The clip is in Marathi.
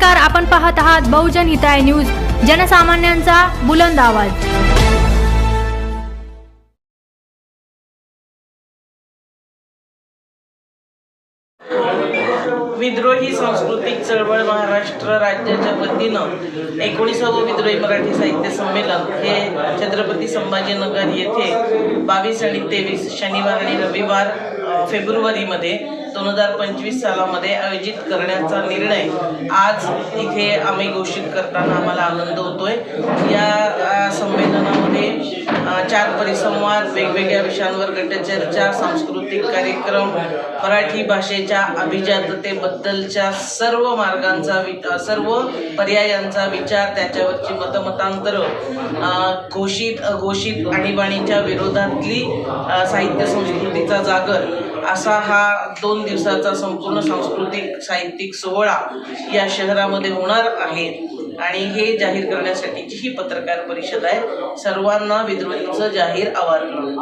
नमस्कार आपण पाहत आहात बहुजन हिताय न्यूज जनसामान्यांचा बुलंद आवाज. विद्रोही सांस्कृतिक चळवळ महाराष्ट्र राज्याच्या वतीनं एकोणीसावं विद्रोही मराठी साहित्य संमेलन हे छत्रपती संभाजीनगर येथे बावीस आणि तेवीस शनिवार आणि रविवार फेब्रुवारीमध्ये दोन हजार पंचवीस सालामध्ये आयोजित करण्याचा निर्णय आज इथे आम्ही घोषित करताना आम्हाला आनंद होतोय. या संमेलनामध्ये चार परिसंवाद वेगवेगळ्या विषयांवर गटचर्चा सांस्कृतिक कार्यक्रम मराठी भाषेच्या अभिजाततेबद्दलच्या सर्व मार्गांचा वि सर्व पर्यायांचा विचार त्याच्यावरची मतमतांतर घोषित अघोषित आणीबाणीच्या विरोधातली साहित्य संस्कृतीचा जागर असा हा दोन दिवसाचा संपूर्ण सांस्कृतिक साहित्यिक सोहळा या शहरामध्ये होणार आहे. आणि हे जाहीर करण्यासाठीची ही पत्रकार परिषद आहे. सर्वांना विद्रोहीचं जाहीर आवाहन.